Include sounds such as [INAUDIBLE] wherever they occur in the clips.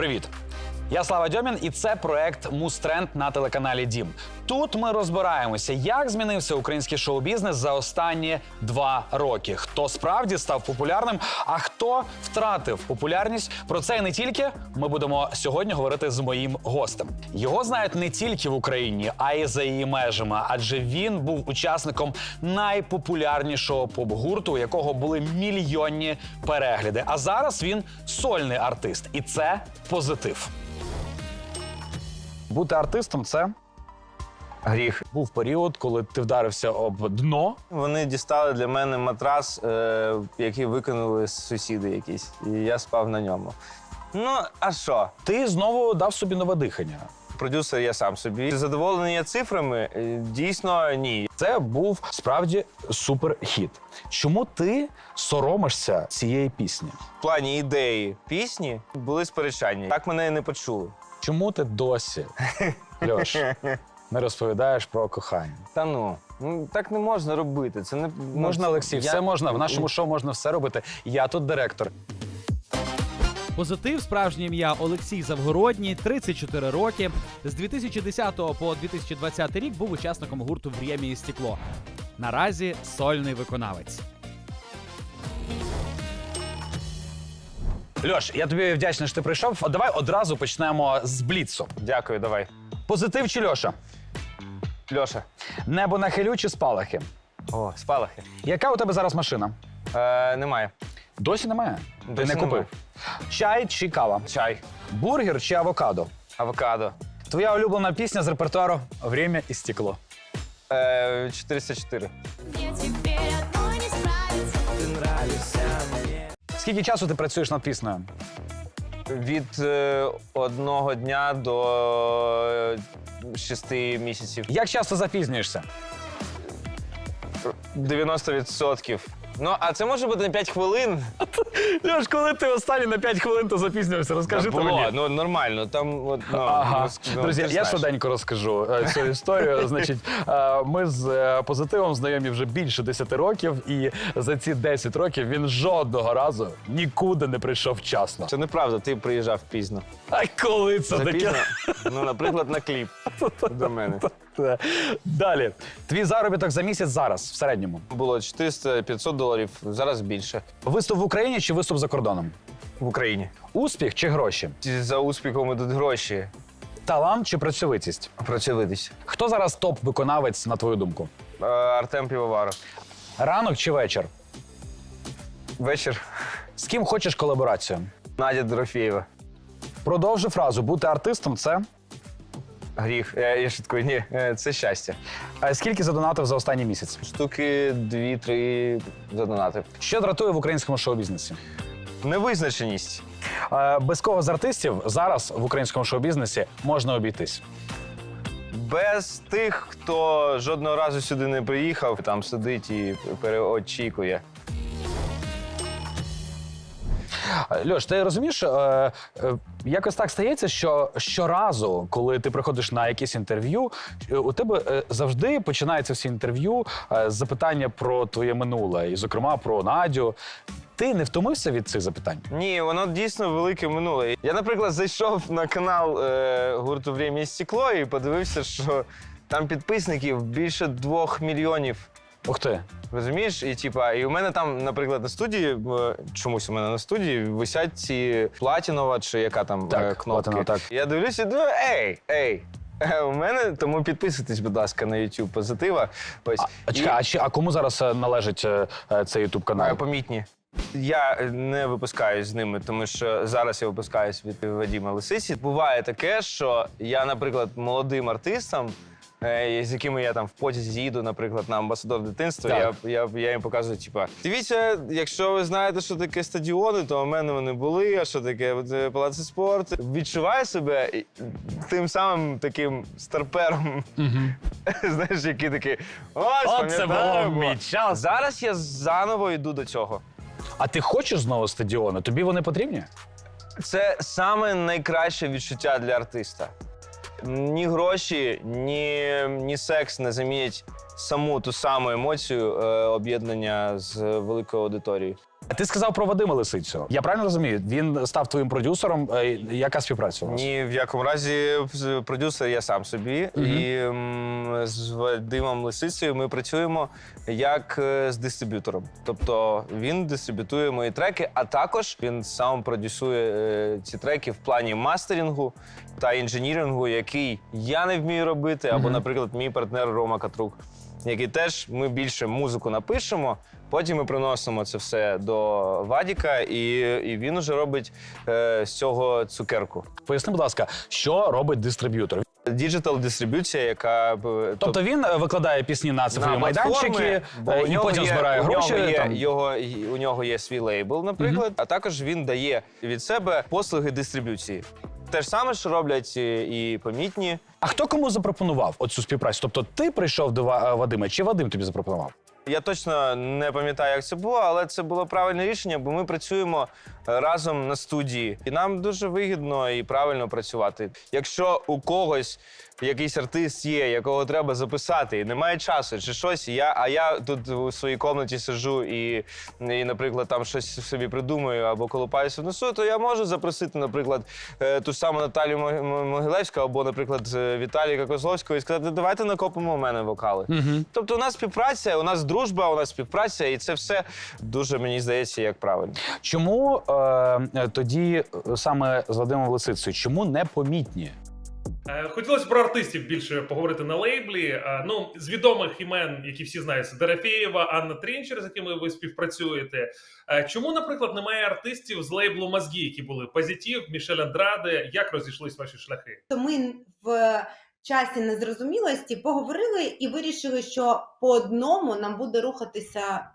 Привіт! Я Слава Дьомін, і це проект Мустренд на телеканалі Дім. Тут ми розбираємося, як змінився український шоу-бізнес за останні два роки. Хто справді став популярним, а хто втратив популярність. Про це і не тільки ми будемо сьогодні говорити з моїм гостем. Його знають не тільки в Україні, а й за її межами, адже він був учасником найпопулярнішого поп-гурту, у якого були мільйонні перегляди. А зараз він сольний артист, і це позитив. Бути артистом це Гріх. був період, коли ти вдарився об дно. Вони дістали для мене матрас, е, який виконали сусіди якісь, і я спав на ньому. Ну, а що? Ти знову дав собі нове дихання. Продюсер я сам собі. Задоволений я цифрами? Е, Дійсно, ні. Це був справді суперхіт. Чому ти соромишся цієї пісні? В плані ідеї пісні були сперечання. Так мене і не почули. Чому ти досі, [LAUGHS] Льош, не розповідаєш про кохання? Та ну, ну так не можна робити. Це не ну, Можна, Олексій, я- все можна. В нашому шоу можна все робити. Я тут директор. Позитив, справжнє ім'я Олексій Завгородній, 34 роки. З 2010 по 2020 рік був учасником гурту «Врємі і стекло. Наразі сольний виконавець. Льош, я тобі вдячний, що ти прийшов. А Давай одразу почнемо з бліцу. Дякую, давай. Позитив чи Льоша? Льоша. Небо на хилю чи спалахи? О, спалахи. Яка у тебе зараз машина? Е, немає. Досі немає. ти Досі не купив. немає. Чай чи кава? Чай. Бургер чи авокадо? Авокадо. Твоя улюблена пісня з репертуару Время і стекло. Е, 404. Мне теперь одной не справиться. Скільки часу ти працюєш над піснею? Від е, одного дня до е, шести місяців. Як часто запізнюєшся? 90%. Ну, а це може бути на 5 хвилин. [LAUGHS] Льош, коли ти останні на 5 хвилин то запізнювався, розкажи Було, ну нормально. Там от, ну, Ага. роз- ну, Друзі, ти ж я знаєш. швиденько розкажу е, цю історію. [LAUGHS] Значить, е, ми з е, позитивом знайомі вже більше 10 років, і за ці 10 років він жодного разу нікуди не прийшов вчасно. Це неправда, ти приїжджав пізно. А коли це Запізно? таке? Ну, наприклад, на кліп до мене. Далі. Твій заробіток за місяць зараз в середньому. Було 400-500 доларів, зараз більше. Виступ в Україні чи виступ за кордоном? В Україні. Успіх чи гроші? За успіхом ідуть гроші. Талант чи працьовитість? Працьовитись. Хто зараз топ-виконавець, на твою думку? Е, Артем Півоваров. Ранок чи вечір? Вечір. З ким хочеш колаборацію? Надя Дорофєєва. Продовжи фразу. Бути артистом це. Гріх. Я, я шуткую, ні, е, це щастя. А скільки задонатив за останній місяць? Штуки дві-три задонати. Що дратує в українському шоу-бізнесі? Невизначеність. Е, Без кого з артистів зараз в українському шоу-бізнесі можна обійтись? Без тих, хто жодного разу сюди не приїхав, там сидить і переочікує. Льош, ти розумієш, е, е, якось так стається, що щоразу, коли ти приходиш на якесь інтерв'ю, е, у тебе е, завжди починається всі інтерв'ю з запитання про твоє минуле, і, зокрема, про Надю. Ти не втомився від цих запитань? Ні, воно дійсно велике минуле. Я, наприклад, зайшов на канал е, гурту «Время і стекло і подивився, що там підписників більше двох мільйонів. Ух ти. Розумієш? І типа, і у мене там, наприклад, на студії, е, чомусь у мене на студії висять ці платінова чи яка там Так, е, кнопки. так. Я дивлюся, думаю, ей, ей. е, У мене тому підписуйтесь, будь ласка, на YouTube позитива. Ось А, чекай, а, чи- а кому зараз е, належить е, е, цей ютуб канал? е, помітні. Я е, не випускаюсь з ними, тому що зараз я випускаюсь від Вадима Лисиці. Буває таке, що я, наприклад, молодим артистам, е, з якими я там в потязі їду, наприклад, на амбасадор дитинства, я, Так. я, я їм показую, типа, дивіться, якщо ви знаєте, що таке стадіони, то у мене вони були, а що таке е, палаци спорту. Відчуваю себе і- тим самим таким старпером, [LAUGHS] знаєш, який такий. Ось, Оце пам'ятаю, було в мій час. Зараз я заново йду до цього. А ти хочеш знову стадіони? Тобі вони потрібні? Це саме найкраще відчуття для артиста. Ні гроші, ні, ні секс не замінять саму ту саму емоцію е, об'єднання з великою аудиторією. Ти сказав про Вадима Лисицю. Я правильно розумію? Він став твоїм продюсером. Е, Яка співпраця у вас? Ні, в якому разі продюсер я сам собі. І м, з Вадимом Лисицею ми працюємо як е, з дистриб'ютором. Тобто він дистриб'ютує мої треки, а також він сам продюсує е, ці треки в плані мастерінгу та інженірінгу, який я не вмію робити, або, наприклад, мій партнер Рома Катрук, який теж ми більше музику напишемо. Потім ми приносимо це все до Вадіка, і, і він уже робить е, з цього цукерку. Поясни, будь ласка, що робить дистриб'ютор? Діджитал дистриб'юція, яка Тобто він е, викладає пісні на цифрові майданчики бо е, і потім є- збирає у гроші. Нього є, там. його, у нього є свій лейбл, наприклад, а також він дає від себе послуги дистриб'юції. Те ж саме, що роблять і і помітні. А хто кому запропонував оцю співпрацю? Тобто ти прийшов до Ва- е, Вадима, чи Вадим тобі запропонував? Я точно не пам'ятаю, як це було, але це було правильне рішення, бо ми працюємо е, разом на студії, і нам дуже вигідно і правильно працювати. Якщо у когось якийсь артист є, якого треба записати, і немає часу чи щось, і я, а я тут у своїй комнаті сиджу і, і, наприклад, там щось собі придумаю або колупаюся в носу, то я можу запросити, наприклад, е, ту ж саму Наталію Мо- Мо- Могилевську або, наприклад, е, Віталія Козловського і сказати, давайте накопимо у мене вокали. Тобто у нас співпраця, у нас дружба, у нас співпраця, і це все дуже мені здається як правильно. Чому е, тоді е, саме з Вадимом Лисицею? Чому не помітні? Е, Хотілося про артистів більше поговорити на лейблі. Ну, з відомих імен, які всі знають, це Дорофєєва, Анна Трінчер, з якими ви співпрацюєте. Чому, наприклад, немає артистів з лейблу Мозгі, які були Позитив, Мішель Андраде? Як розійшлись ваші шляхи? то ми в часі незрозумілості поговорили і вирішили, що по одному нам буде рухатися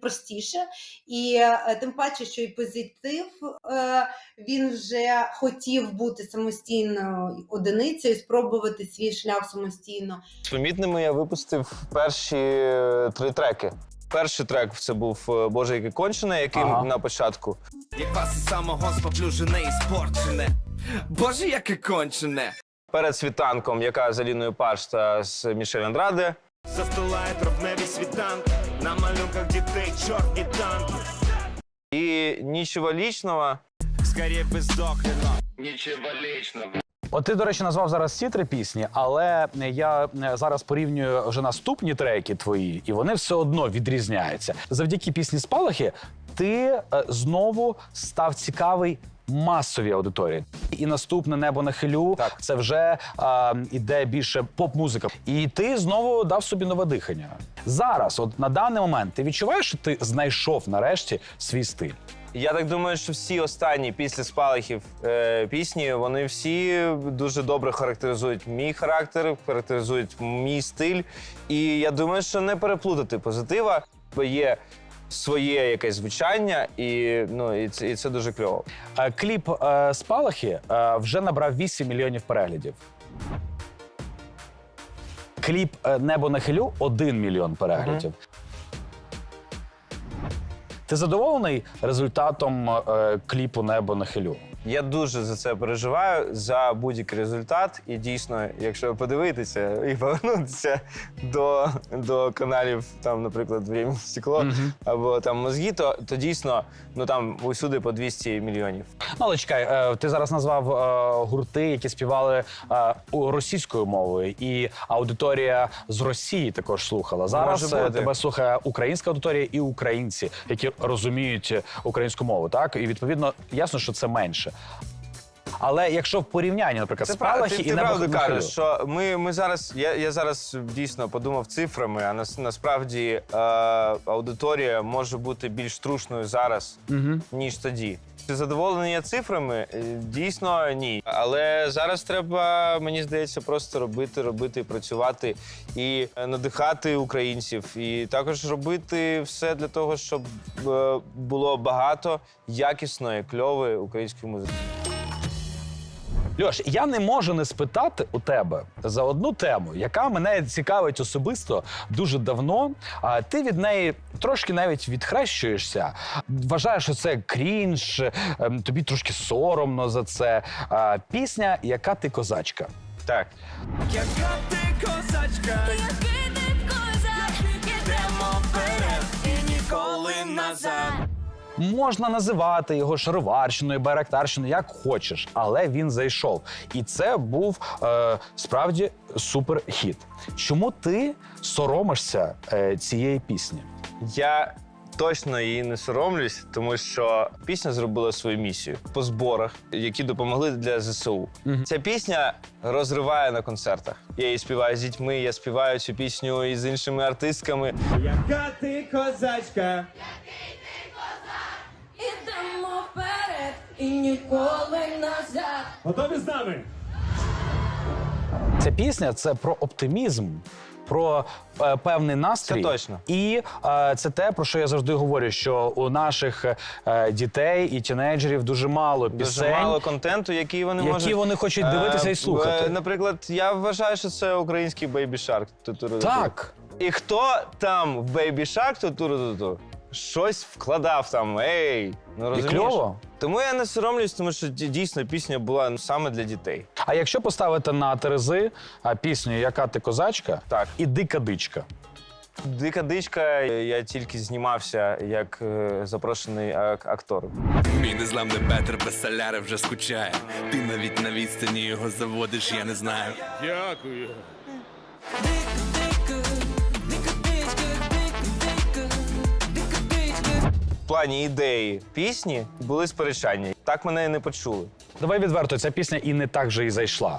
простіше, і е, тим паче, що і позитив е, він вже хотів бути самостійною одиницею, спробувати свій шлях самостійно. З помітними я випустив перші е, три треки. Перший трек це був Боже, яке кончене, який Ага. на початку. Як вас із самого споплюжене і спорчене. Боже, яке кончене. Перед світанком, яка з Аліною Паш та з Мішель Андраде. Застилає травневі світанки, на малюнках дітей чорні танки. І нічого лічного. Скорее би здохнено. Нічого лічного. От ти, до речі, назвав зараз ці три пісні, але я е, зараз порівнюю вже наступні треки твої, і вони все одно відрізняються. Завдяки пісні Спалахи ти е, знову став цікавий. Масовій аудиторії. І наступне небо на хилю Так. це вже е, іде більше поп-музика. І ти знову дав собі нове дихання. Зараз, от на даний момент, ти відчуваєш, що ти знайшов нарешті свій стиль. Я так думаю, що всі останні після спалахів е, пісні, вони всі дуже добре характеризують мій характер, характеризують мій стиль. І я думаю, що не переплутати позитива, бо є своє якесь звучання, і, ну, і, це, і це дуже кльово. Е, Кліп е, Спалахи е, вже набрав 8 мільйонів переглядів. Кліп е, Небо на хилю 1 мільйон переглядів. Ти задоволений результатом е, кліпу Небо на хилю? Я дуже за це переживаю за будь-який результат. І дійсно, якщо подивитися і повернутися до, до каналів, там, наприклад, «Время стекло або там мозги, то, то дійсно ну там усюди по 200 мільйонів. Ну, але чекай, е, ти зараз назвав е, гурти, які співали е, російською мовою, і аудиторія з Росії також слухала. Зараз Може бути. тебе слухає українська аудиторія і українці, які розуміють українську мову. Так і відповідно ясно, що це менше. Але якщо в порівнянні, наприклад, Це правда, спалахи ти, і ти правду на кажеш, що ми, ми зараз. Я, я зараз дійсно подумав цифрами, а нас, насправді е, аудиторія може бути більш трушною зараз, ніж тоді. Чи задоволений я цифрами? Е, Дійсно, ні. Але зараз треба, мені здається, просто робити, робити, працювати і е, надихати українців, і також робити все для того, щоб е, було багато якісної, кльової української музики. Льош, я не можу не спитати у тебе за одну тему, яка мене цікавить особисто дуже давно. А ти від неї трошки навіть відхрещуєшся. Вважаєш, що це крінж, ем, тобі трошки соромно за це. А, Пісня, яка ти козачка. Так. Яка ти козачка, Який ти козак, ідемо вперед і ніколи назад. Можна називати його шароварщиною, байрактарщиною, як хочеш, але він зайшов. І це був е, справді суперхіт. Чому ти соромишся е, цієї пісні? Я точно її не соромлюсь, тому що пісня зробила свою місію по зборах, які допомогли для ЗСУ. Ця пісня розриває на концертах. Я її співаю з дітьми, я співаю цю пісню і з іншими артистками. Яка ти козачка? І ніколи назад. Готові з нами? Ця пісня це про оптимізм. Про е, певний настрій, Це точно. і е, це те, про що я завжди говорю: що у наших е, дітей і тінейджерів дуже мало пісень, Дуже мало контенту, який вони які можуть... вони хочуть дивитися Е, і слухати. е, Наприклад, я вважаю, що це український Baby Shark. Так. І хто там в Baby Shark ту-ту-ру-ту-ту, щось вкладав там, ей, ну розумієш? кльово. Тому я не соромлюсь, тому що ді- дійсно пісня була ну, саме для дітей. А якщо поставити на терези а, пісню Яка ти козачка Так. і Дика дичка. Дика дичка, я тільки знімався як е, запрошений ак- актор. Мій незламний Петр без соляри вже скучає. Ти навіть на відстані його заводиш, я не знаю. В плані ідеї пісні були сперечання. Так мене і не почули. Давай відверто, ця пісня і не так же і зайшла.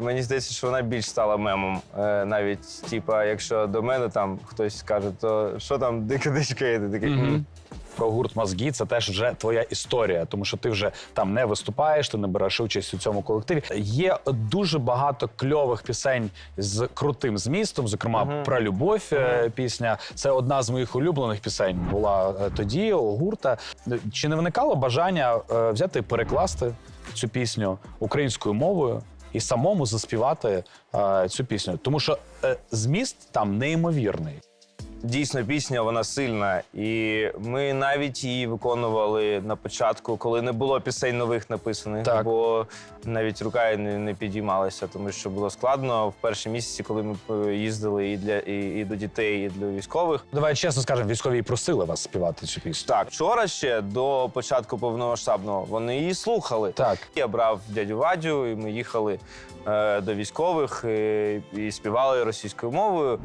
Мені здається, що вона більш стала мемом. Е, навіть, типа, якщо до мене там хтось скаже, то що там дика дичка, ти такий. «М». Про гурт мозгі це теж вже твоя історія, тому що ти вже там не виступаєш, ти не береш участь у цьому колективі. Є дуже багато кльових пісень з крутим змістом, зокрема про любов. е, Пісня це одна з моїх улюблених пісень. Була е, тоді у гурта. Чи не виникало бажання е, взяти і перекласти цю пісню українською мовою? І самому заспівати е, цю пісню, тому що е, зміст там неймовірний. Дійсно, пісня вона сильна, і ми навіть її виконували на початку, коли не було пісень нових написаних, Так. бо навіть рука не, не підіймалася, тому що було складно в перші місяці, коли ми їздили і для і, і до дітей, і для військових. Давай чесно скажемо, військові і просили вас співати цю пісню. Так, вчора ще до початку повномасштабного вони її слухали. Так. Я брав дядю Вадю, і ми їхали е, до військових е, і співали російською мовою.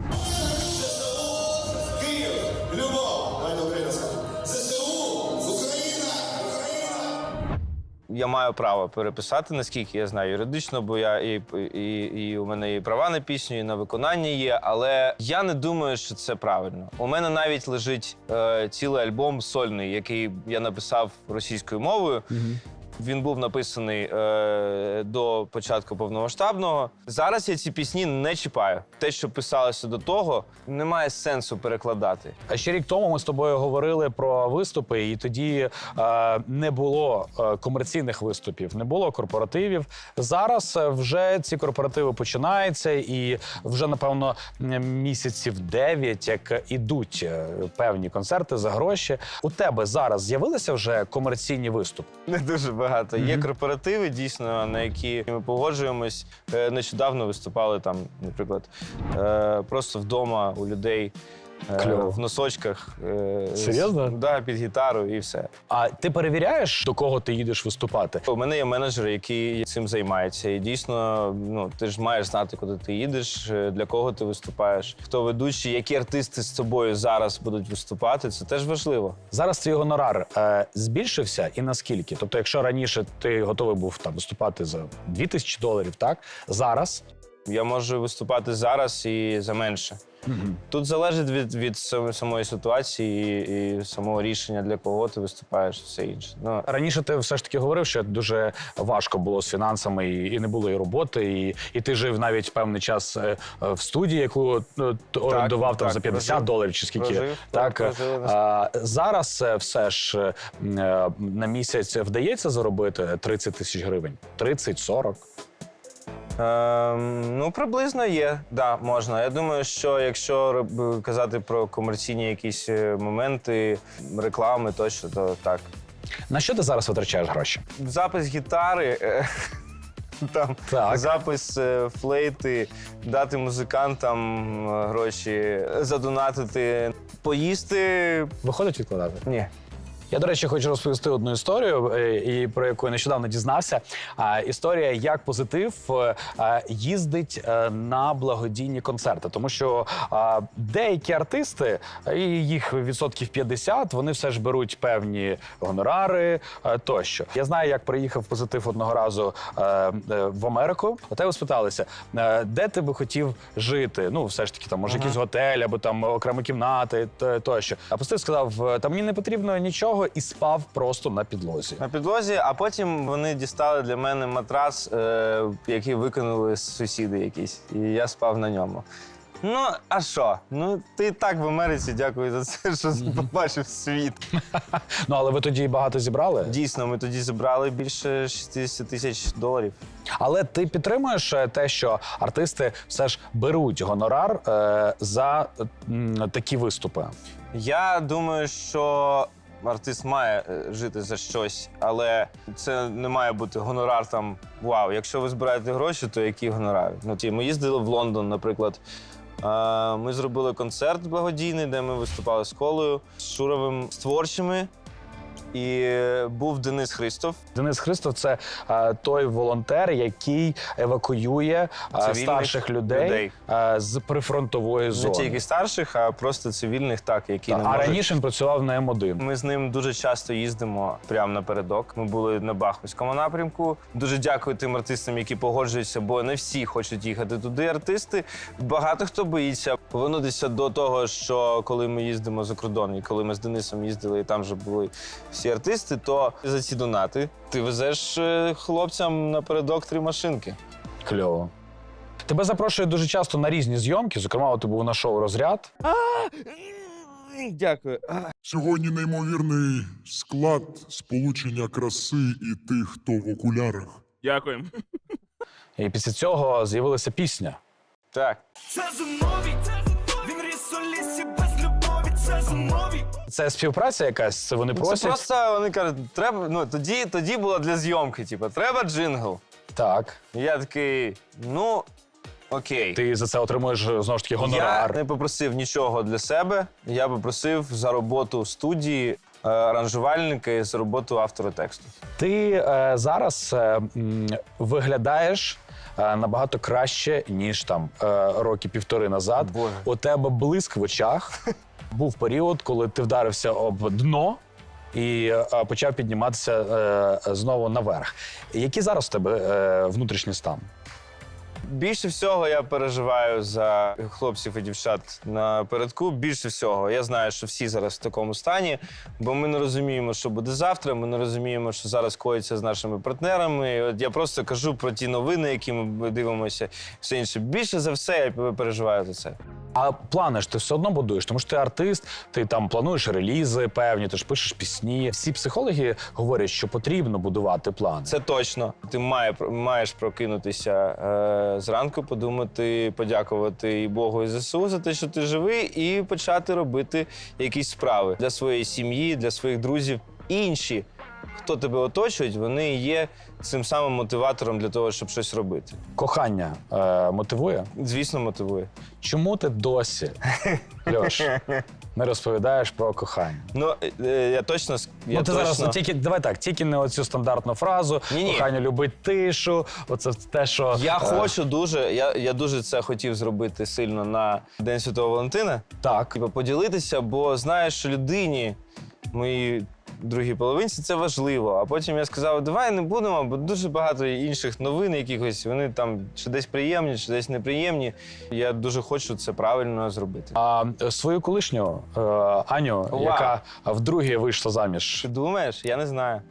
Я маю право переписати, наскільки я знаю юридично, бо я і, і, і у мене і права на пісню, і на виконання є. Але я не думаю, що це правильно. У мене навіть лежить е, цілий альбом сольний, який я написав російською мовою. Він був написаний е, до початку повномасштабного. Зараз я ці пісні не чіпаю. Те, що писалося до того, немає сенсу перекладати. А ще рік тому ми з тобою говорили про виступи, і тоді е, не було е, комерційних виступів, не було корпоративів. Зараз е, вже ці корпоративи починаються, і вже напевно місяців дев'ять, як ідуть е, певні концерти за гроші. У тебе зараз з'явилися вже комерційні виступи? Не дуже багато. Є корпоративи, дійсно, на які ми погоджуємось. Е, Нещодавно виступали там, наприклад, е, просто вдома у людей. Е, Кльово. В носочках. е, з- Серйозно? Да, під гітару і все. А ти перевіряєш, до кого ти їдеш виступати? У мене є менеджер, який цим займається. І дійсно, ну ти ж маєш знати, куди ти їдеш, е, для кого ти виступаєш, хто ведучий, які артисти з тобою зараз будуть виступати. Це теж важливо. Зараз твій гонорар е, збільшився і наскільки? Тобто, якщо раніше ти готовий був там виступати за 2000 доларів, так зараз Я можу виступати зараз і за менше. Тут залежить від, від самої ситуації і, і самого рішення, для кого ти виступаєш, все інше. Ну, раніше ти все ж таки говорив, що дуже важко було з фінансами, і, і не було і роботи, і, і ти жив навіть певний час е, е, в студії, яку ну, т- орендував там так, за 50 прожив. доларів чи скільки. Прожив, так прожили на а, зараз е, все ж е, е, на місяць вдається заробити 30 тисяч гривень, 30-40. Ем, ну, приблизно є, да, можна. Я думаю, що якщо роб- казати про комерційні якісь е, моменти, реклами тощо, то так. На що ти зараз витрачаєш гроші? Запис гітари, е, там, Так. запис е, флейти, дати музикантам е, гроші, задонатити, поїсти. Виходить відкладати? Ні. Я, до речі, хочу розповісти одну історію, е, і про яку я нещодавно дізнався. Історія, як позитив е, е, їздить на благодійні концерти, тому що деякі артисти, і їх відсотків 50, вони все ж беруть певні гонорари тощо. Я знаю, як приїхав позитив одного разу в Америку. У тебе спиталися, де ти би хотів жити? Ну, все ж таки, там може якийсь готель або там окремі кімнати тощо. А позитив сказав: е, та мені не потрібно нічого і спав просто на підлозі. На підлозі, а потім вони дістали для мене матрас, е, який виконали сусіди якісь, і я спав на ньому. Ну, а що? Ну, ти і так в Америці, дякую за це, що побачив світ. Ну але ви тоді багато зібрали. Дійсно, ми тоді зібрали більше 60 тисяч доларів. Але ти підтримуєш е, те, що артисти все ж беруть гонорар е, за м, такі виступи. Я думаю, що артист має е, жити за щось, але це не має бути гонорар там. Вау, якщо ви збираєте гроші, то які гонорари? Ну, ті, ми їздили в Лондон, наприклад. Ми зробили концерт благодійний, де ми виступали з колою, з Шуровим, з творчими. І був Денис Христов. Денис Христов це е, той волонтер, який евакуює е, Цивільних старших людей, людей. е, з прифронтової Не зони. тільки старших, а просто цивільних, так, які не а можуть. раніше він працював на М1. Ми з ним дуже часто їздимо прямо напередок. Ми були на Бахмутському напрямку. Дуже дякую тим артистам, які погоджуються, бо не всі хочуть їхати туди. Артисти багато хто боїться повернутися до того, що коли ми їздимо за кордон, і коли ми з Денисом їздили, і там вже були всі артисти, то за ці донати ти везеш е, хлопцям напередок три машинки. Кльово. Тебе запрошують дуже часто на різні зйомки. Зокрема, от ти був на шоу розряд. Дякую. Сьогодні неймовірний склад сполучення краси і тих, хто в окулярах. Дякую. І після цього з'явилася пісня. Так. Це зумові. Він ріс у лісі без любові. Це зумові. Це співпраця якась. Це вони Це просять. просто вони кажуть, треба. Ну тоді, тоді було для зйомки. Типу, треба джингл. Так. І Я такий, ну окей. Ти за це отримуєш знову ж таки гонорар. Я не попросив нічого для себе. Я попросив за роботу в студії е, аранжувальника і за роботу автора тексту. Ти е, зараз е, виглядаєш е, набагато краще, ніж там е, роки півтори назад. Боже. У тебе блиск в очах. [LAUGHS] Був період, коли ти вдарився об дно. І е, почав підніматися е, знову наверх. Який зараз у тебе е, внутрішній стан? Більше всього я переживаю за хлопців і дівчат на передку. Більше всього, я знаю, що всі зараз в такому стані, бо ми не розуміємо, що буде завтра. Ми не розуміємо, що зараз коїться з нашими партнерами. І От я просто кажу про ті новини, які ми дивимося, все інше. Більше за все я переживаю за це. А плани ж ти все одно будуєш, тому що ти артист, ти там плануєш релізи певні, ти ж пишеш пісні. Всі психологи говорять, що потрібно будувати плани. Це точно. Ти має, маєш прокинутися е, зранку, подумати, подякувати і Богу і ЗСУ за те, що ти живий, і почати робити якісь справи для своєї сім'ї, для своїх друзів. Інші, хто тебе оточують, вони є цим самим мотиватором для того, щоб щось робити. Кохання е, мотивує. Звісно, мотивує. Чому ти досі, [LAUGHS] Льош, не розповідаєш про кохання? Ну е, е, я точно с- я ну ти точно... зараз тільки давай так, тільки не оцю стандартну фразу. Ні-ні. Кохання любить тишу. Оце те, що Я е, хочу дуже, я, я дуже це хотів зробити сильно на День Святого Валентина. так. Типу, поділитися, бо знаєш, що людині, моїй другій половинці, це важливо. А потім я сказав, давай не будемо, бо дуже багато інших новин якихось. Вони там чи десь приємні, чи десь неприємні. Я дуже хочу це правильно зробити. А е, свою колишню е, Аню, Вау. яка вдруге вийшла заміж, Ти думаєш? Я не знаю.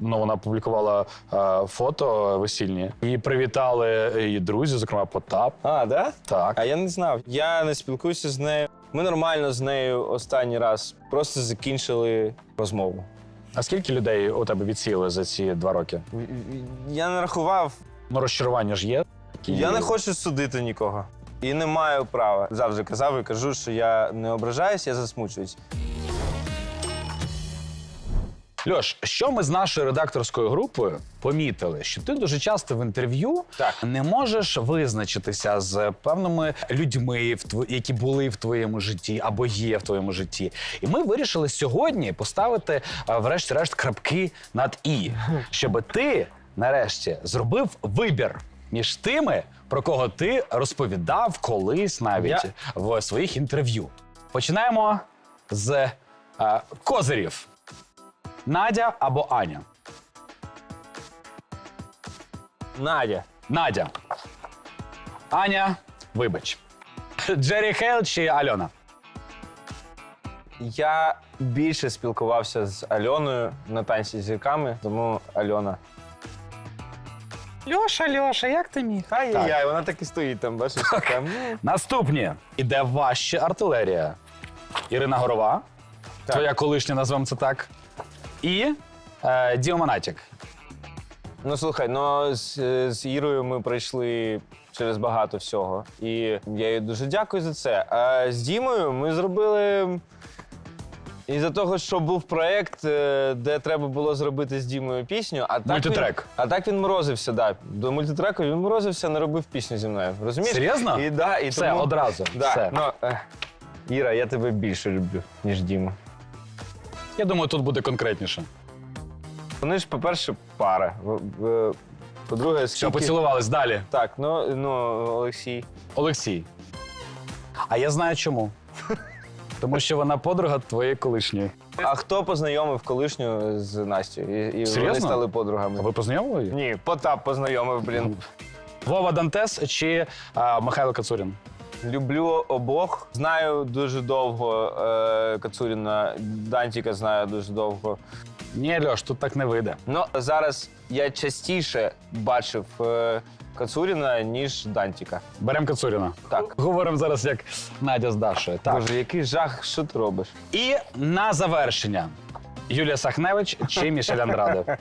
ну вона публікувала е, фото весільні. Її привітали її друзі, зокрема Потап. А, да? Так. А я не знав. Я не спілкуюся з нею. Ми нормально з нею останній раз просто закінчили розмову. А скільки людей у тебе відсіяли за ці два роки? Я не рахував, Ну, розчарування ж є. Такі- Я не хочу судити нікого. І не маю права. Завжди казав і кажу, що я не ображаюсь, я засмучуюсь. Льош, що ми з нашою редакторською групою помітили, що ти дуже часто в інтерв'ю Так. не можеш визначитися з певними людьми, які були в твоєму житті або є в твоєму житті. І ми вирішили сьогодні поставити, е, врешті-решт, крапки над і, щоб ти нарешті зробив вибір між тими, про кого ти розповідав колись навіть Я- в своїх інтерв'ю. Починаємо з е, козирів. Надя або Аня? Надя. Надя. Аня, вибач. Джері Хейл чи Альона? Я більше спілкувався з Альоною на танці з зірками, тому Альона. Льоша, Льоша, як ти міг? Ай-яй, вона так і стоїть там, бачиш, ну, Наступні. Іде важче артилерія. Ірина Горова, Так. твоя колишня, назвемо це так. І е, Діма Монатік. Ну слухай, ну з, з Ірою ми пройшли через багато всього. І я їй дуже дякую за це. А з Дімою ми зробили. Із-за того, що був проєкт, е, де треба було зробити з Дімою пісню, а так Мультитрек. Він, а так він морозився, да. До мультитреку він морозився, не робив пісню зі мною. Розумієш? Серйозно? І, да, і Все, тому... одразу. Да, Все. Ну, е, Іра, я тебе більше люблю, ніж Діму. Я думаю, тут буде конкретніше. Вони ж, по-перше, пара. В- в- По-друге, скільки... поцілувались далі. Так, ну, ну, Олексій. Олексій. А я знаю чому. [LAUGHS] Тому що вона подруга твоєї колишньої. А хто познайомив колишню з Настю? І, і вони Серйозно? стали А подругами. ви познайомили її? Ні, Потап познайомив, блін. Вова Дантес чи а, Михайло Кацурін? Люблю обох. Знаю дуже довго е, Кацуріна, Дантіка знаю дуже довго. Ні, Льош, тут так не вийде. Ну, зараз я частіше бачив е, Кацуріна, ніж Дантіка. Беремо Кацуріна. Так. Говоримо зараз як Надя з Дашою. Так. Боже, який жах, що ти робиш? І на завершення. Юлія Сахневич чи Мішель Андраде?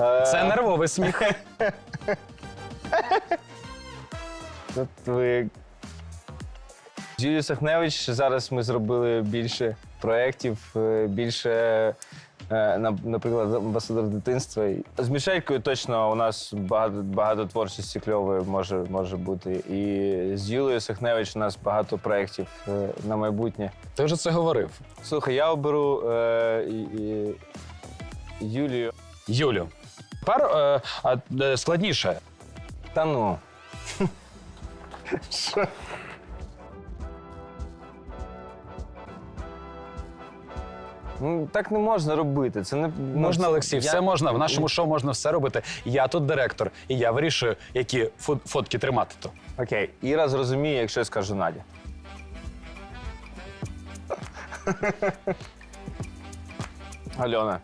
Е, Це нервовий сміх. [LAUGHS] От ви... З Юлією Сахневич зараз ми зробили більше проєктів, е, більше, е, наприклад, амбасадор дитинства. З Мішелькою точно у нас багато, багато творчості кльової може, може бути. І з Юлією Сахневич у нас багато проєктів е, на майбутнє. Ти вже це говорив. Слухай, я оберу е, і, Юлію. Юлю. Тепер е, а, е, складніше. Та ну. Ну, так не можна робити. Це не ну, Можна, Олексій, я- все можна. В нашому шоу можна все робити. Я тут директор, і я вирішую, які фо- фотки тримати. То. Окей, Іра зрозуміє, якщо я скажу Надя. [LAUGHS] Альона.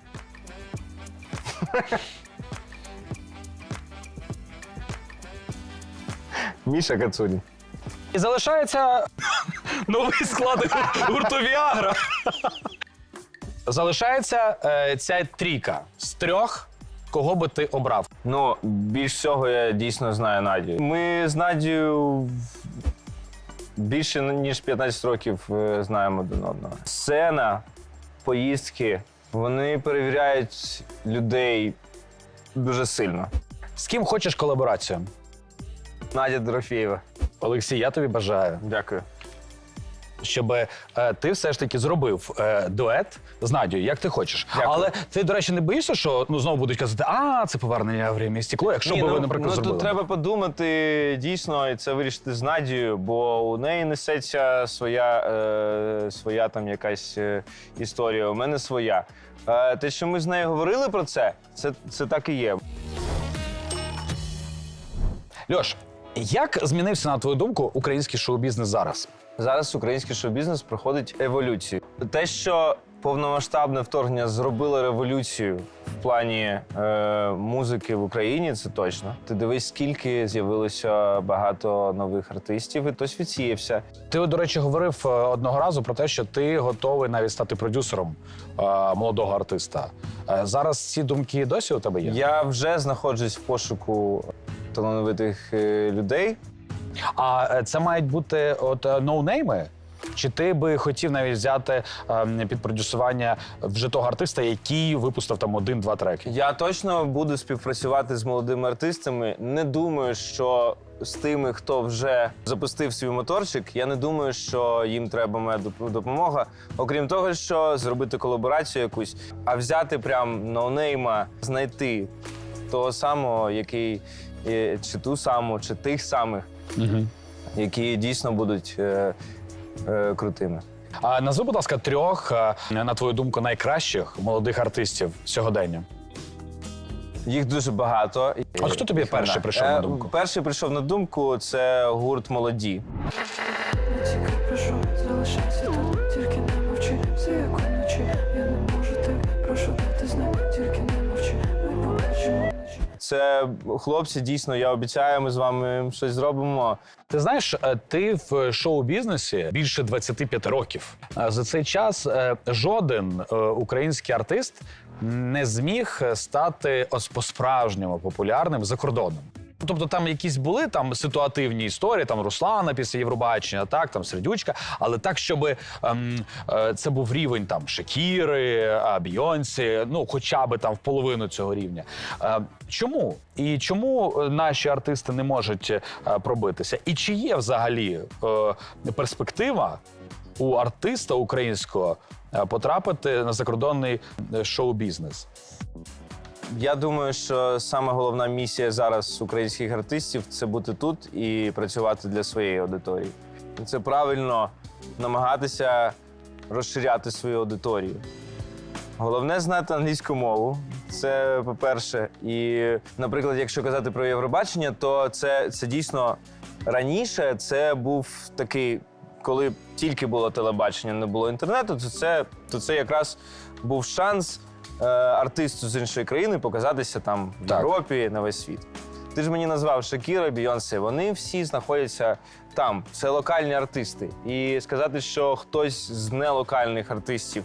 Міша Кацурін. І залишається [LAUGHS] новий склад гурту Віагра. Залишається е, ця трійка з трьох, кого би ти обрав. Ну, більш всього я дійсно знаю Надю. Ми з Надією більше ніж 15 років е, знаємо один одного. Сцена, поїздки, вони перевіряють людей дуже сильно. З ким хочеш колаборацію? Надя Дорофєєва. Олексій, я тобі бажаю, Дякую. щоб е, ти все ж таки зробив е, дует з Надією, як ти хочеш. Дякую. Але ти, до речі, не боїшся, що ну знову будуть казати, а це повернення в время і стекло, якщо Ні, би ви, ну, наприклад, ну, зробили. тут треба подумати дійсно і це вирішити з Надією, бо у неї несеться своя, е, своя там якась е, історія. У мене своя. Е, те, що ми з нею говорили про це, це, це так і є. Льош, як змінився, на твою думку, український шоу-бізнес зараз? Зараз український шоу-бізнес проходить еволюцію. Те, що повномасштабне вторгнення зробило революцію в плані е, музики в Україні, це точно. Ти дивись, скільки з'явилося багато нових артистів, і хтось відсіявся. Ти, до речі, говорив е, одного разу про те, що ти готовий навіть стати продюсером е, молодого артиста. Е, зараз ці думки досі у тебе є? Я вже знаходжусь в пошуку талановитих е, людей. А е, це мають бути от е, ноунейми? Чи ти би хотів навіть взяти ем, під продюсування вже того артиста, який випустив там один-два треки? Я точно буду співпрацювати з молодими артистами. Не думаю, що з тими, хто вже запустив свій моторчик, я не думаю, що їм треба моя доп- допомога. Окрім того, що зробити колаборацію якусь, а взяти прям ноунейма, знайти того самого, який е, чи ту саму, чи тих самих, Угу. які дійсно будуть е, е, крутими. А назви, будь ласка, трьох, е, на твою думку, найкращих молодих артистів сьогодення. Їх дуже багато. А хто тобі Їх перший вона. прийшов на Е, думку? Перший прийшов на думку це гурт молоді. Тільки прошу, залишайся тут, Це хлопці, дійсно, я обіцяю, ми з вами щось зробимо. Ти знаєш, е, ти в шоу-бізнесі більше 25 років. Е, За цей час е, жоден український артист не зміг стати по-справжньому популярним за кордоном. Тобто там якісь були там ситуативні історії, там Руслана після Євробачення, так там Сердючка, але так, щоб ем, е, це був рівень там Шакіри, а, Бійонсі, ну хоча би там в половину цього рівня. Е, чому? І чому е, наші артисти не можуть е, пробитися? І чи є взагалі е, перспектива у артиста українського е, потрапити на закордонний е, шоу-бізнес? Я думаю, що саме головна місія зараз українських артистів це бути тут і працювати для своєї аудиторії. Це правильно намагатися розширяти свою аудиторію. Головне знати англійську мову. Це по-перше. І, наприклад, якщо казати про Євробачення, то це, це дійсно раніше це був такий, коли тільки було телебачення, не було інтернету, то це, то це якраз був шанс е, артисту з іншої країни показатися там в Так. Європі на весь світ. Ти ж мені назвав Шакіра, Бійонсе. Вони всі знаходяться там. Це локальні артисти. І сказати, що хтось з нелокальних артистів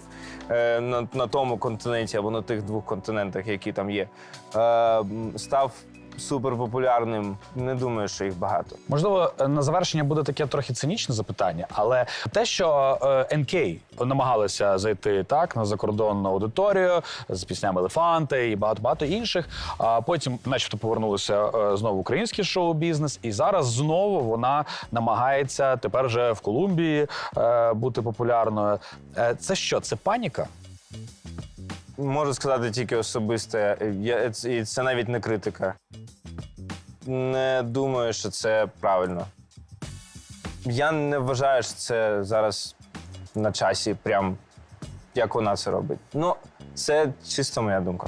е, на, на тому континенті або на тих двох континентах, які там є, е, м, став суперпопулярним. Не думаю, що їх багато. Можливо, на завершення буде таке трохи цинічне запитання, але те, що е, НК намагалися зайти так на закордонну аудиторію з піснями Елефанти і багато багато інших. А потім, начебто, повернулися е, знову в український шоу-бізнес, і зараз знову вона намагається тепер вже в Колумбії е, бути популярною. Е, це що? Це паніка? Можу сказати тільки особисте, я, і це навіть не критика. Не думаю, що це правильно. Я не вважаю, що це зараз на часі, прям як вона це робить. Ну, це чисто моя думка.